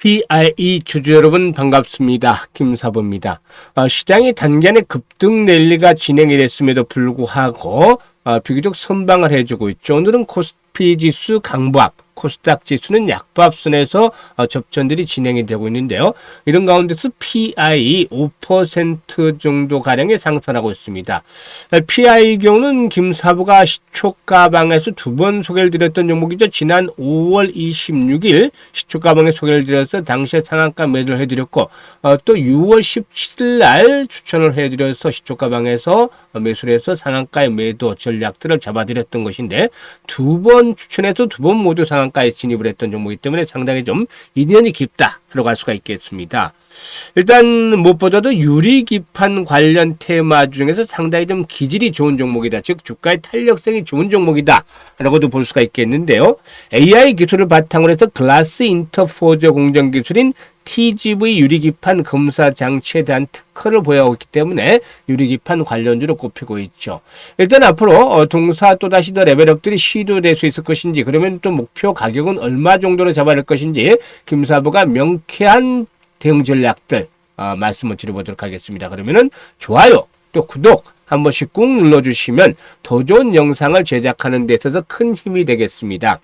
PIE 주주 여러분 반갑습니다. 김사부입니다. 어, 시장이 단기간에 급등 랠리가 진행이 됐음에도 불구하고 어, 비교적 선방을 해주고 있죠. 오늘은 코스피 지수 강보합, 코스닥 지수는 약보합선에서 어, 접전들이 진행이 되고 있는데요. 이런 가운데서 PI 5% 정도 가량의 상승하고 있습니다. PI 경우는 김사부가 시초가방에서 두 번 소개를 드렸던 종목이죠. 지난 5월 26일 시초가방에 소개를 드려서 당시에 상한가 매도를 해드렸고 어, 또 6월 17일 날 추천을 해드려서 시초가방에서 매수를 해서 상한가의 매도 전략들을 잡아드렸던 것인데 두 번 추천해서 두 번 모두 상한가에 진입을 했던 종목이기 때문에 상당히 좀 인연이 깊다 들어갈 수가 있겠습니다. 일단 무엇보다도 유리기판 관련 테마 중에서 상당히 좀 기질이 좋은 종목이다. 즉 주가의 탄력성이 좋은 종목이다. 라고도 볼 수가 있겠는데요. AI 기술을 바탕으로 해서 글라스 인터포저 공정 기술인 TGV 유리기판 검사 장치에 대한 특허를 보유하고 있기 때문에 유리기판 관련주로 꼽히고 있죠. 일단 앞으로 어, 동사 또다시 더 레벨업들이 시도될 수 있을 것인지 그러면 또 목표 가격은 얼마 정도로 잡아야 할 것인지 김사부가 명쾌한 대응 전략들 어, 말씀을 드려보도록 하겠습니다. 그러면은 좋아요 또 구독 한 번씩 꾹 눌러주시면 더 좋은 영상을 제작하는 데 있어서 큰 힘이 되겠습니다.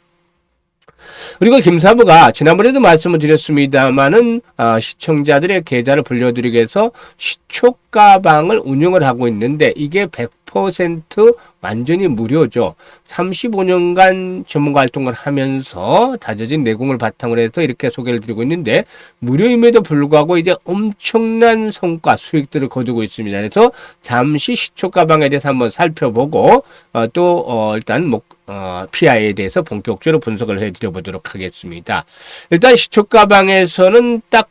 그리고 김사부가 지난번에도 말씀을 드렸습니다만은 어, 시청자들의 계좌를 불려드리기 위해서 시초가방을 운영을 하고 있는데 이게 100% 완전히 무료죠. 35년간 전문가 활동을 하면서 다져진 내공을 바탕으로 해서 이렇게 소개를 드리고 있는데 무료임에도 불구하고 이제 엄청난 성과 수익들을 거두고 있습니다. 그래서 잠시 시초 가방에 대해서 한번 살펴보고 어, 또 어, 일단 목 어, PI에 대해서 본격적으로 분석을 해드려 보도록 하겠습니다. 일단 시초 가방에서는 딱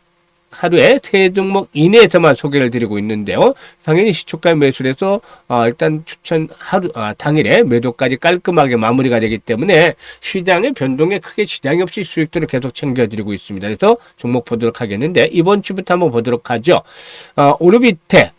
하루에 세 종목 이내에서만 소개를 드리고 있는데요. 당연히 시초가 매수해서 어, 일단 추천 하루 아, 당일에 매도까지 깔끔하게 마무리가 되기 때문에 시장의 변동에 크게 지장이 없이 수익들을 계속 챙겨드리고 있습니다. 그래서 종목 보도록 하겠는데 이번 주부터 한번 보도록 하죠. 어, 오르비테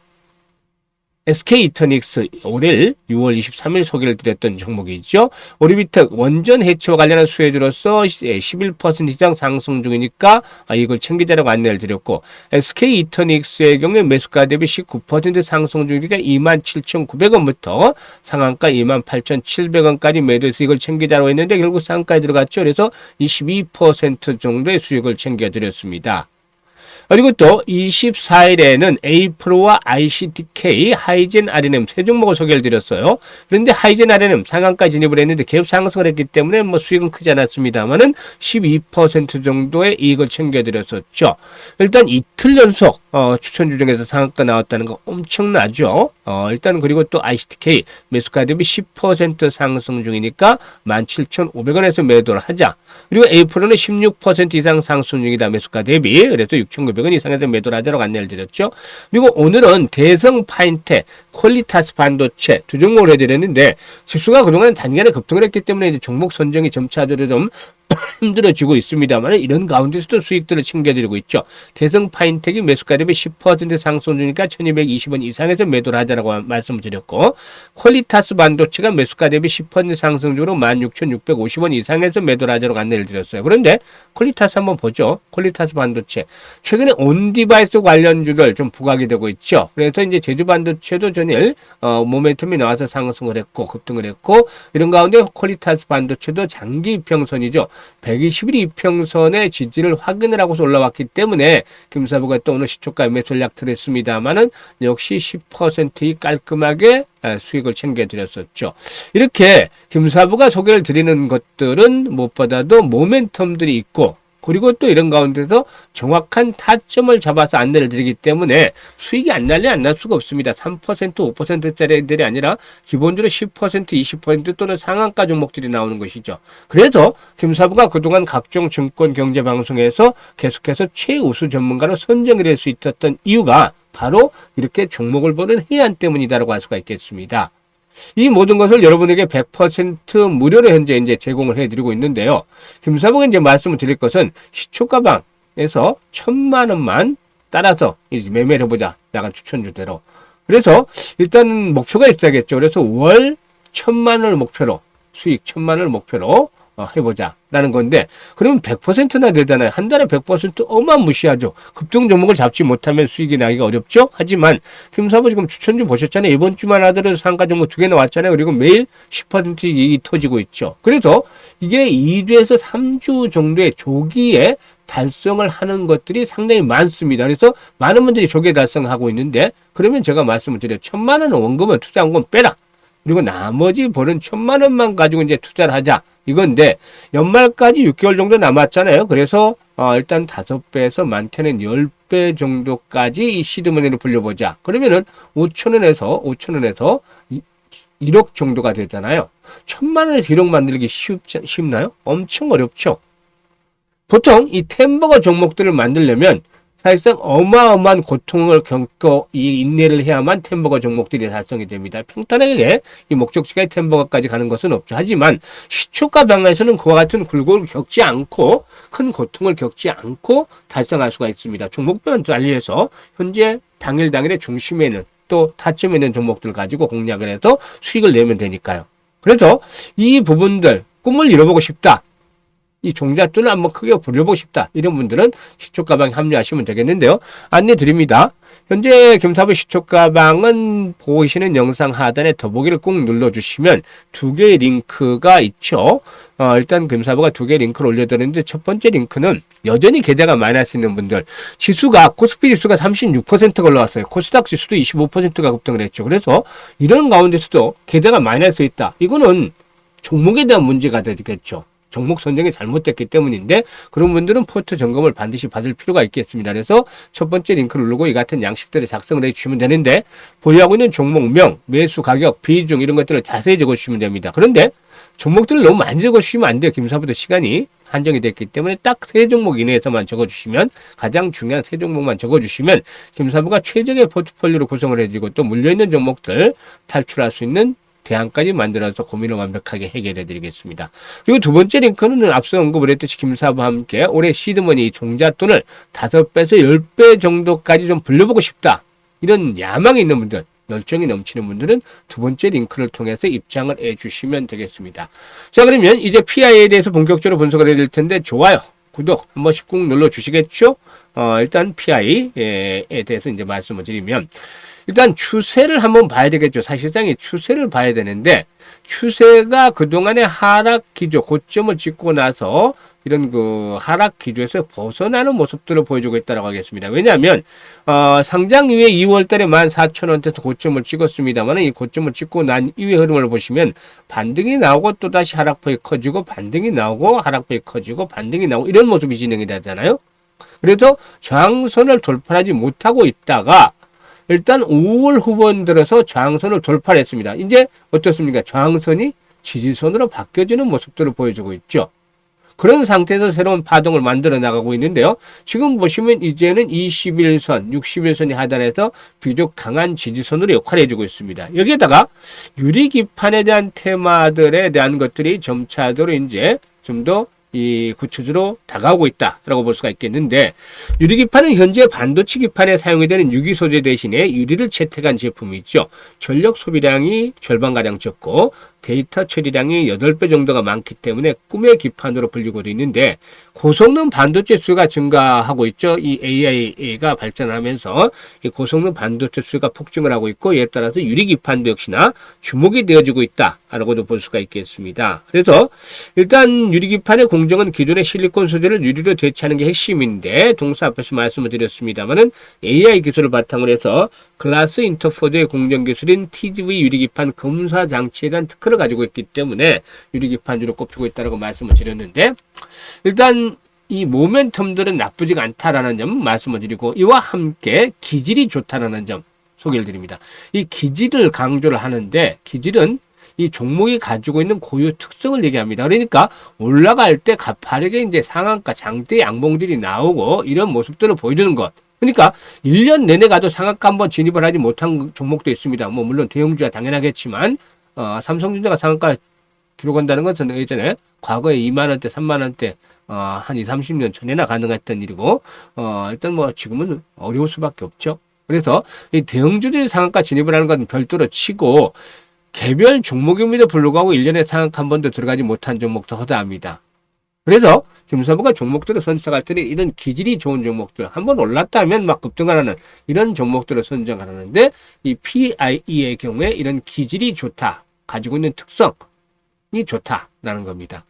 SK 이터닉스 올해 6월 23일 소개를 드렸던 종목이죠. 오리비텍 원전 해치와 관련한 수혜주로서 11% 이상 상승 중이니까 아, 이걸 챙기자라고 안내를 드렸고 SK 이터닉스의 경우에 매수가 대비 19% 상승 중이니까 27,900원부터 상한가 28,700원까지 매도해서 이걸 챙기자라고 했는데 결국 상한가에 들어갔죠. 그래서 22% 정도의 수익을 챙겨드렸습니다. 그리고 또 24일에는 에이프로와 ICTK, 하이젠 RNM 세 종목을 소개를 드렸어요. 그런데 하이젠 RNM 상한가 진입을 했는데 계속 상승을 했기 때문에 뭐 수익은 크지 않았습니다만은 12% 정도의 이익을 챙겨드렸었죠. 일단 이틀 연속 어, 추천주 중에서 상한가 나왔다는 거 엄청나죠. 어, 일단 그리고 또 ICTK 매수가 대비 10% 상승 중이니까 17,500원에서 매도를 하자. 그리고 에이프로는 16% 이상 상승 중이다 매수가 대비. 그래서 6,900원 이상에 서 매도를 하자고 안내를 드렸죠. 그리고 오늘은 대성 파인텍 퀄리타스 반도체 두 종목을 해드렸는데 지수가 그동안 단기간에 급등을 했기 때문에 이제 종목 선정이 점차적으로 좀 힘들어지고 있습니다만 이런 가운데서도 수익들을 챙겨드리고 있죠. 대성 파인텍이 매수가 대비 10% 상승 중이니까 1220원 이상에서 매도를 하자라고 말씀을 드렸고 퀄리타스 반도체가 매수가 대비 10% 상승 중으로 16,650원 이상에서 매도를 하자라고 안내를 드렸어요. 그런데 퀄리타스 한번 보죠. 퀄리타스 반도체 최근에 온디바이스 관련주를 좀 부각이 되고 있죠. 그래서 이제 제주 반도체도 전일 어, 모멘텀이 나와서 상승을 했고 급등을 했고 이런 가운데 퀄리타스 반도체도 장기 이평선이죠. 121 이평선의 지지를 확인을 하고서 올라왔기 때문에 김사부가 또 오늘 시초가 매매 전략을 했습니다만은 역시 10%이 깔끔하게 수익을 챙겨드렸었죠. 이렇게 김사부가 소개를 드리는 것들은 무엇보다도 모멘텀들이 있고 그리고 또 이런 가운데서 정확한 타점을 잡아서 안내를 드리기 때문에 수익이 안 날래 안 날 수가 없습니다. 3% 5%짜리들이 아니라 기본적으로 10% 20% 또는 상한가 종목들이 나오는 것이죠. 그래서 김사부가 그동안 각종 증권 경제 방송에서 계속해서 최우수 전문가로 선정이 될 수 있었던 이유가 바로 이렇게 종목을 보는 해안 때문이다라고 할 수가 있겠습니다. 이 모든 것을 여러분에게 100% 무료로 현재 이제 제공을 해드리고 있는데요. 김사부가 이제 말씀을 드릴 것은 시초가방에서 천만 원만 따라서 이제 매매를 해보자. 나간 추천주대로. 그래서 일단 목표가 있어야겠죠. 그래서 월 천만 원을 목표로 수익 천만 원을 목표로 어, 해보자라는 건데 그러면 100%나 되잖아요. 한 달에 100% 어마무시하죠. 급등 종목을 잡지 못하면 수익이 나기가 어렵죠. 하지만 김사부 지금 추천주 보셨잖아요. 이번 주만 하더라도 상가 종목 두 개 나왔잖아요. 그리고 매일 10% 이익이 터지고 있죠. 그래서 이게 2주에서 3주 정도의 조기에 달성을 하는 것들이 상당히 많습니다. 그래서 많은 분들이 조기에 달성하고 있는데 그러면 제가 말씀을 드려요. 천만 원 원금을 투자한 건 빼라. 그리고 나머지 벌은 천만 원만 가지고 이제 투자를 하자. 이건데 연말까지 6개월 정도 남았잖아요. 그래서 어, 일단 다섯 배에서 많게는 10배 정도까지 이 시드머니를 불려보자. 그러면은 5천 원에서 5천 원에서 1억 정도가 되잖아요. 천만 원에서 1억 만들기 쉽지, 쉽나요? 엄청 어렵죠. 보통 이 템버거 종목들을 만들려면 사실상 어마어마한 고통을 겪고 이 인내를 해야만 템버거 종목들이 달성이 됩니다. 평탄하게 이 목적지가 템버거까지 가는 것은 없죠. 하지만 시초가 방향에서는 그와 같은 굴곡을 겪지 않고 큰 고통을 겪지 않고 달성할 수가 있습니다. 종목별은 달리해서 현재 당일 당일의 중심에는 또 타점에 있는 종목들 가지고 공략을 해서 수익을 내면 되니까요. 그래서 이 부분들 꿈을 이뤄보고 싶다. 이 종잣돈을 한번 크게 부려보고 싶다. 이런 분들은 시초가방에 합류하시면 되겠는데요. 안내 드립니다. 현재 김사부 시초가방은 보시는 영상 하단에 더보기를 꾹 눌러주시면 두 개의 링크가 있죠. 어, 일단 금사부가 두 개의 링크를 올려드렸는데 첫 번째 링크는 여전히 계좌가 마이너스 있는 분들 지수가 코스피 지수가 36%가 올라왔어요. 코스닥 지수도 25%가 급등을 했죠. 그래서 이런 가운데서도 계좌가 마이너스 있다. 이거는 종목에 대한 문제가 되겠죠. 종목 선정이 잘못됐기 때문인데 그런 분들은 포트 점검을 반드시 받을 필요가 있겠습니다. 그래서 첫 번째 링크를 누르고 이 같은 양식들을 작성을 해주시면 되는데 보유하고 있는 종목명, 매수 가격, 비중 이런 것들을 자세히 적어주시면 됩니다. 그런데 종목들을 너무 많이 적어주시면 안 돼요. 김사부도 시간이 한정이 됐기 때문에 딱 세 종목 이내에서만 적어주시면 가장 중요한 세 종목만 적어주시면 김사부가 최적의 포트폴리오를 구성을 해주고 또 물려있는 종목들 탈출할 수 있는 대안까지 만들어서 고민을 완벽하게 해결해 드리겠습니다. 그리고 두 번째 링크는 앞서 언급을 했듯이 김사부와 함께 올해 시드머니 종잣돈을 다섯 배에서 열배 정도까지 좀 불려보고 싶다. 이런 야망이 있는 분들, 열정이 넘치는 분들은 두 번째 링크를 통해서 입장을 해 주시면 되겠습니다. 자, 그러면 이제 PI에 대해서 본격적으로 분석을 될 텐데 좋아요, 구독 한 번씩 꾹 눌러 주시겠죠? 어, 일단 PI에 대해서 이제 말씀을 드리면 일단 추세를 한번 봐야 되겠죠. 사실상 이 추세를 봐야 되는데 추세가 그동안의 하락 기조 고점을 찍고 나서 이런 그 하락 기조에서 벗어나는 모습들을 보여주고 있다고 하겠습니다. 왜냐하면 어, 상장 이후에 2월 달에 14,000원대에서 고점을 찍었습니다만 이 고점을 찍고 난 이후의 흐름을 보시면 반등이 나오고 또 다시 하락폭이 커지고 반등이 나오고 하락폭이 커지고 반등이 나오고 이런 모습이 진행이 되잖아요. 그래서 저항선을 돌파하지 못하고 있다가 일단 5월 후반 들어서 저항선을 돌파를 했습니다. 이제 어떻습니까? 저항선이 지지선으로 바뀌어지는 모습들을 보여주고 있죠. 그런 상태에서 새로운 파동을 만들어 나가고 있는데요. 지금 보시면 이제는 21선, 61선이 하단에서 비교적 강한 지지선으로 역할을 해주고 있습니다. 여기에다가 유리기판에 대한 테마들에 대한 것들이 점차적으로 이제 좀 더 이 구체적으로 다가오고 있다라고 볼 수가 있겠는데 유리기판은 현재 반도체 기판에 사용이 되는 유기 소재 대신에 유리를 채택한 제품이 있죠. 전력 소비량이 절반가량 적고 데이터 처리량이 8배 정도가 많기 때문에 꿈의 기판으로 불리고도 있는데 고성능 반도체 수가 증가하고 있죠. 이 AI가 발전하면서 이 고성능 반도체 수가 폭증을 하고 있고 이에 따라서 유리 기판도 역시나 주목이 되어지고 있다라고도 볼 수가 있겠습니다. 그래서 일단 유리 기판의 공정은 기존의 실리콘 소재를 유리로 대체하는 게 핵심인데 동사 앞에서 말씀을 드렸습니다만은 AI 기술을 바탕으로 해서 글라스 인터포드의 공정 기술인 TGV 유리기판 검사 장치에 대한 특허를 가지고 있기 때문에 유리기판 주로 꼽히고 있다고 말씀을 드렸는데 일단 이 모멘텀들은 나쁘지가 않다라는 점 말씀을 드리고 이와 함께 기질이 좋다라는 점 소개를 드립니다. 이 기질을 강조를 하는데 기질은 이 종목이 가지고 있는 고유 특성을 얘기합니다. 그러니까 올라갈 때 가파르게 이제 상한가 장대 양봉들이 나오고 이런 모습들을 보여주는 것. 그러니까 1년 내내 가도 상한가 한번 진입을 하지 못한 종목도 있습니다. 뭐 물론 대형주야 당연하겠지만 어, 삼성전자가 상한가 기록한다는 것은 예전에 과거에 2만 원대, 3만 원대 어, 한 2, 30년 전에나 가능했던 일이고 어, 일단 뭐 지금은 어려울 수밖에 없죠. 그래서 이 대형주들이 상한가 진입을 하는 건 별도로 치고 개별 종목임에도 불구하고 1년에 상한가 한 번도 들어가지 못한 종목도 허다합니다. 그래서 김사부가 종목들을 선택할 때는 이런 기질이 좋은 종목들 한번 올랐다면 막 급등하라는 이런 종목들을 선정하라는데 이 PIE의 경우에 이런 기질이 좋다 가지고 있는 특성이 좋다라는 겁니다.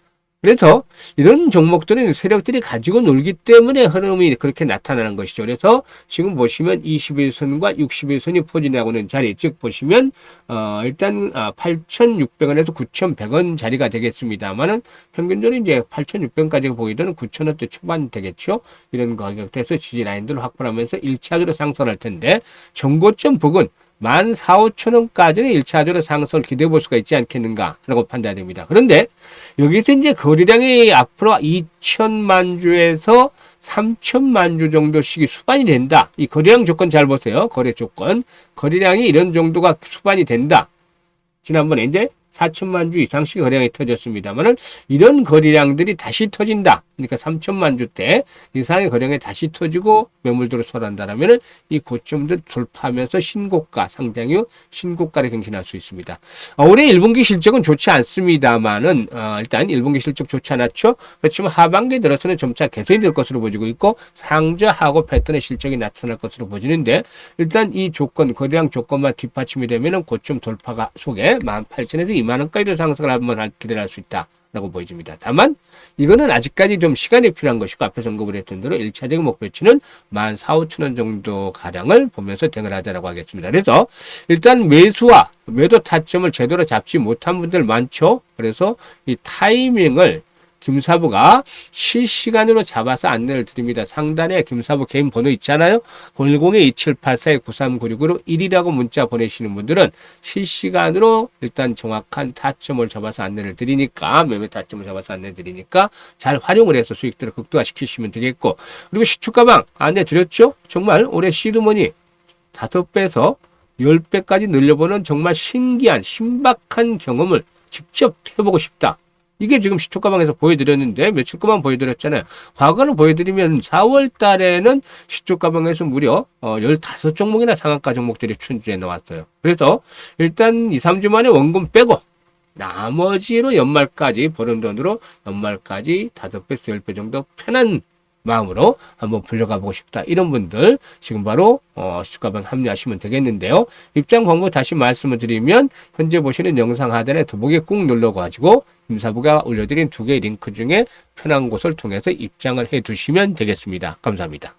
그래서 이런 종목들은 세력들이 가지고 놀기 때문에 흐름이 그렇게 나타나는 것이죠. 그래서 지금 보시면 21선과 61선이 포진하고 있는 자리, 즉 보시면 어, 일단 아, 8,600원에서 9,100원 자리가 되겠습니다만은 평균적으로 이제 8,600원까지 보이던 9,000원대 초반 되겠죠. 이런 가격대에서 지지 라인들을 확보하면서 1차적으로 상승할 텐데 정고점 부근 14,5천 원까지는 1차적으로 상승을 기대해 볼 수가 있지 않겠는가라고 판단됩니다. 그런데 여기서 이제 거래량이 앞으로 2천만 주에서 3천만 주 정도씩이 수반이 된다. 이 거래량 조건 잘 보세요. 거래 조건. 거래량이 이런 정도가 수반이 된다. 지난번에 이제 4천만 주 이상씩 거래량이 터졌습니다만은 이런 거래량들이 다시 터진다. 그러니까 3천만 주때 이상의 거래량이 다시 터지고 매물들을 소란다라면은 이 고점들 돌파하면서 신고가 상당히 신고가를 경신할 수 있습니다. 어, 올해 1분기 실적은 좋지 않습니다만은 어, 일단 1분기 실적 좋지 않았죠. 그렇지만 하반기에 들어서는 점차 개선이 될 것으로 보지고 있고 상저하고 패턴의 실적이 나타날 것으로 보지는데 일단 이 조건 거래량 조건만 뒷받침이 되면은 고점 돌파가 속에 18,000에서 2만 원까지도 상승을 한번 할 기대를 할수 있다 라고 보여집니다. 다만 이거는 아직까지 좀 시간이 필요한 것이고 앞에서 언급을 했던 대로 1차적인 목표치는 14,500원 정도 가량을 보면서 대응을 하자라고 하겠습니다. 그래서 일단 매수와 매도 타점을 제대로 잡지 못한 분들 많죠. 그래서 이 타이밍을 김사부가 실시간으로 잡아서 안내를 드립니다. 상단에 김사부 개인 번호 있잖아요. 010-2784-9396으로 1이라고 문자 보내시는 분들은 실시간으로 일단 정확한 타점을 잡아서 안내를 드리니까 매매 타점을 잡아서 안내 드리니까 잘 활용을 해서 수익들을 극대화시키시면 되겠고 그리고 시축가방 안내 드렸죠? 정말 올해 시드머니 다섯 배에서 열 배까지 늘려보는 정말 신기한 신박한 경험을 직접 해보고 싶다. 이게 지금 시초가방에서 보여드렸는데 며칠 동안 보여드렸잖아요. 과거를 보여드리면 4월 달에는 시초가방에서 무려 어, 15종목이나 상한가 종목들이春주에 나왔어요. 그래서 일단 2, 3주 만에 원금 빼고 나머지로 연말까지 버는 돈으로 연말까지 5배에서 10배 정도 편한 마음으로 한번 불려가 보고 싶다. 이런 분들 지금 바로 어, 시가방 합류하시면 되겠는데요. 입장 방법 다시 말씀을 드리면 현재 보시는 영상 하단에 더보기에 꾹 눌러가지고 임사부가 올려드린 두 개의 링크 중에 편한 곳을 통해서 입장을 해 두시면 되겠습니다. 감사합니다.